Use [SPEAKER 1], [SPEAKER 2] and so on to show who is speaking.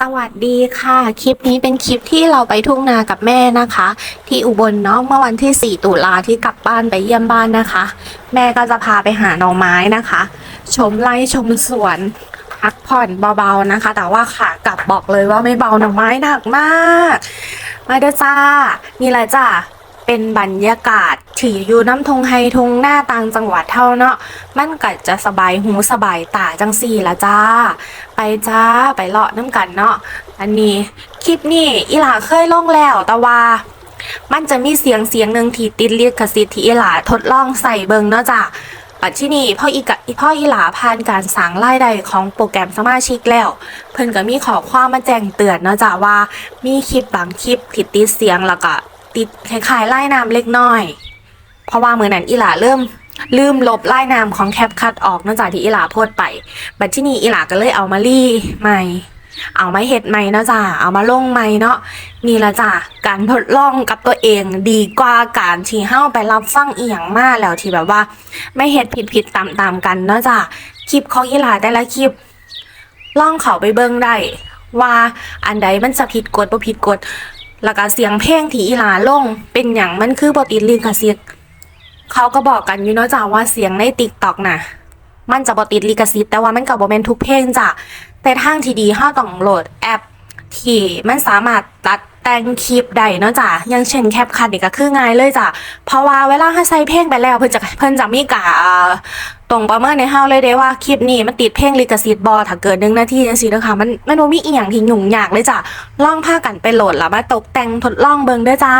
[SPEAKER 1] สวัสดีค่ะ คลิปนี้เป็นคลิปที่เราไปทุ่งนากับแม่นะคะ ที่อุบลเนาะเมื่อวันที่ 4 ตุลาที่กลับบ้านไปเยี่ยมบ้านนะคะ แม่ก็จะพาไปหาหน่อไม้นะคะ ชมไร่ชมสวนพักผ่อนเบาๆนะคะ แต่ว่าขากลับบอกเลยว่าไม่เบาหน่อไม้หนักมาก มาเด้อจ้านี่แหละจ้าเป็นบรรยากาศ ที่อยู่น้ำทงไฮทงหน้าต่างจังหวัดเท่าเนาะมันก็จะสบายหูสบายตาจังสี่ละจ้า ไปจ้าไปเลาะน้ำกันเนาะอันนี้คลิปนี้อีหลาเคยลงแล้วแต่ว่ามันจะมีเสียงเสียงหนึ่งที่ติดเรียกสิทธิอีหลาทดลองใส่เบิงเนาะจ้ะปัจจุบันพ่ออีกะพ่ออีหลาผ่านการสั่งรายได้ของโปรแกรมสมาชิกแล้ว เพิ่นก็มีขอความมาแจ้งเตือนเนาะจ้ะว่ามีคลิปบางคลิปที่ติดเสียงแล้วก็ติดคล้ายๆไล่น้ำเล็กน้อย เพราะว่าเมื่อนั้นอีหลาเริ่มลืมลบไล่น้ำของแคปคัดออกเนื่องจากที่อีหลาโพดไป บัดที่นี่อีหลาก็เลยเอามารีใหม่ เอามาเฮ็ดใหม่นะจ้ะเอามาลงใหม่เนาะนี่ละจ้ะการทดลองกับตัวเองดีกว่าการที่เฮาไปรับฟังอีหยังมาแล้วที่แบบว่า ไม่เฮ็ดผิดผิดตามตามๆกันเนาะจ้ะคลิปของอีหลาแต่ละคลิปล่องเขาไปเบิ่งได้ว่าอันใดมันจะผิดกฎบ่ผิดกฎแล้วก็เสียงเพลงที่อีหลาลงเป็นหยังมันคือบ่ติดลิขสิทธิ์ เขาก็บอกกันอยู่เนาะจ้ะว่าเสียงใน TikTok น่ะ มันจะบ่ติดลิขสิทธิ์แต่ว่ามันก็บ่แมนทุกเพลงจ้ะแต่ทางที่ดีเราต้องโหลดแอปที่มันสามารถตัดแต่งคลิปได้เนาะจ้ะย่างเช่นแคปคัดนี่ก็คือง่ายเลยจ้ะเพราะว่าเวลาให้ใส่เพลงไปแล้วเพิ่นจะเพิ่นจะมีกาตรงประเมินในเฮาเลยเด้ว่าคลิปนี้มันติดเพลงลิขสิทธิ์บ่ถ้าเกิด1นาทีจังซี่เด้อค่ะมันมันบ่มีอีหยังที่ยุ่งยากเลยจ้ะลองพากันไปโหลดแล้วมาตกแต่งทดลองเบิ่งเด้อจ้า